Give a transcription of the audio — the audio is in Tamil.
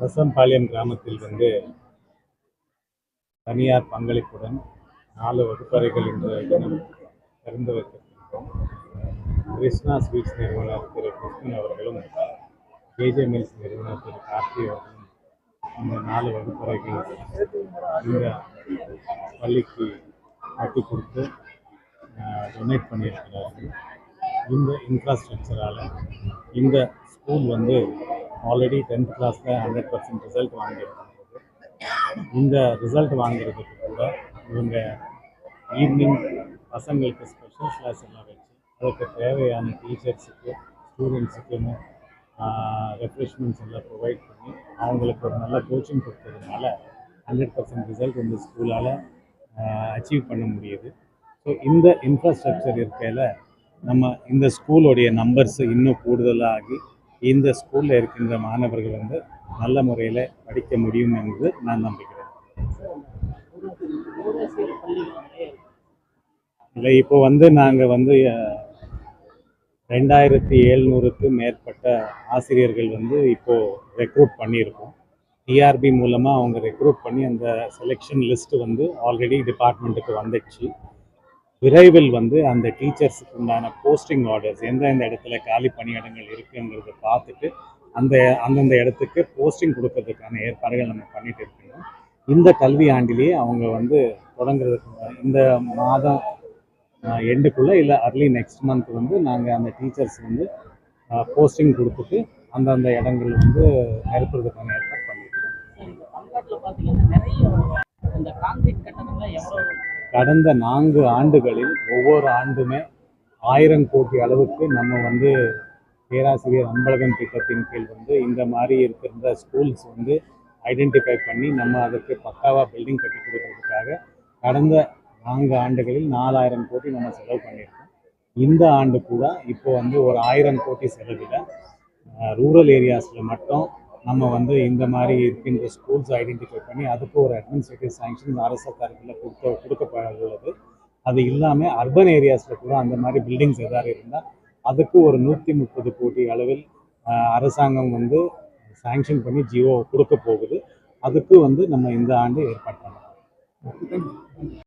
ரசம்பாளையம் கிராமத்தில் வந்து தனியார் பங்களிப்புடன் நாலு வகுப்பறைகள் இன்று தினம் திறந்து வைத்திருக்கின்றோம். கிருஷ்ணா ஸ்வீட்ஸ் நிறுவனர் திரு கிருஷ்ணன் அவர்களும் கேஜே மில்ஸ் நிறுவனர் திரு கார்த்தி அவர்களும் இந்த நாலு வகுப்பறைகள் இந்த பள்ளிக்கு கட்டி கொடுத்து டொனேட் பண்ணியிருக்கிறார்கள். இந்த இன்ஃப்ராஸ்ட்ரக்சரால் இந்த ஸ்கூல் வந்து ஆல்ரெடி டென்த் கிளாஸில் ஹண்ட்ரட் பர்சன்ட் ரிசல்ட் வாங்கியிருக்காங்க இந்த ரிசல்ட் வாங்குறதுக்கு கூட இவங்க ஈவினிங் பசங்களுக்கு ஸ்பெஷல் கிளாஸ் எல்லாம் வச்சு அதுக்கு தேவையான டீச்சர்ஸுக்கு ஸ்டூடெண்ட்ஸுக்குன்னு ரெஃப்ரெஷ்மெண்ட்ஸ் எல்லாம் ப்ரொவைட் பண்ணி அவங்களுக்கு ஒரு நல்ல கோச்சிங் கொடுத்ததுனால ஹண்ட்ரட் பர்சன்ட் ரிசல்ட் இந்த ஸ்கூலால் அச்சீவ் பண்ண முடியுது. ஸோ இந்த இன்ஃப்ராஸ்ட்ரக்சர் இருக்கையில் நம்ம இந்த ஸ்கூலோடைய நம்பர்ஸ் இன்னும் கூடுதலாகி இந்த ஸ்கூலில் இருக்கின்ற மாணவர்கள் வந்து நல்ல முறையில் படிக்க முடியும் என்று நான் நம்புகிறேன். இல்லை இப்போ வந்து நாங்கள் வந்து ரெண்டாயிரத்தி எழுநூறுக்கு மேற்பட்ட ஆசிரியர்கள் வந்து இப்போது ரெக்ரூட் பண்ணியிருக்கோம். டிஆர்பி மூலமாக அவங்க ரெக்ரூட் பண்ணி அந்த செலெக்ஷன் லிஸ்ட் வந்து ஆல்ரெடி டிபார்ட்மெண்ட்டுக்கு வந்துடுச்சு விரைவில் வந்து அந்த டீச்சர்ஸுக்கு உண்டான போஸ்டிங் ஆர்டர்ஸ் எந்தெந்த இடத்துல காலி பணியிடங்கள் இருக்குங்கிறத பார்த்துட்டு அந்த அந்தந்த இடத்துக்கு போஸ்டிங் கொடுக்கறதுக்கான ஏற்பாடுகள் நம்ம பண்ணிட்டு இருக்கோம். இந்த கல்வி ஆண்டிலேயே அவங்க வந்து தொடங்குறதுக்கு இந்த மாதம் எண்டுக்குள்ளே இல்லை அர்லி நெக்ஸ்ட் மந்த் வந்து நாங்கள் அந்த டீச்சர்ஸ் வந்து போஸ்டிங் கொடுத்துட்டு அந்தந்த இடங்கள் வந்து நிரப்புறதுக்கான பார்த்தீங்கன்னா நிறைய இந்த கான்கிரீட் கட்டணங்கள்லாம் எவ்வளோ கடந்த நான்கு ஆண்டுகளில் ஒவ்வொரு ஆண்டுமே ஆயிரம் கோடி அளவுக்கு நம்ம வந்து பேராசிரியர் அன்பழகன் திட்டத்தின் கீழ் வந்து இந்த மாதிரி இருக்கிற ஸ்கூல்ஸ் வந்து ஐடென்டிஃபை பண்ணி நம்ம அதுக்கு பக்காவாக பில்டிங் கட்டி கொடுக்கறதுக்காக கடந்த நான்கு ஆண்டுகளில் நாலாயிரம் கோடி நம்ம செலவு பண்ணியிருக்கோம். இந்த ஆண்டு கூட இப்போ வந்து ஒரு ஆயிரம் கோடி செலவில் ரூரல் ஏரியாஸில் மட்டும் நம்ம வந்து இந்த மாதிரி இருக்கின்ற ஸ்கூல்ஸ் ஐடென்டிஃபை பண்ணி அதுக்கு ஒரு அட்மினிஸ்ட்ரேட்டிவ் சாங்ஷன் அரசு தரப்பில் கொடுக்க கொடுக்கப்பட்டுள்ளது. அது இல்லாமல் அர்பன் ஏரியாஸில் கூட அந்த மாதிரி பில்டிங்ஸ் எதாவது இருந்தால் அதுக்கு ஒரு நூற்றி முப்பது கோடி அளவில் அரசாங்கம் வந்து சாங்ஷன் பண்ணி ஜியோ கொடுக்க போகுது. அதுக்கு வந்து நம்ம இந்த ஆண்டு ஏற்பாடு பண்ணலாம்.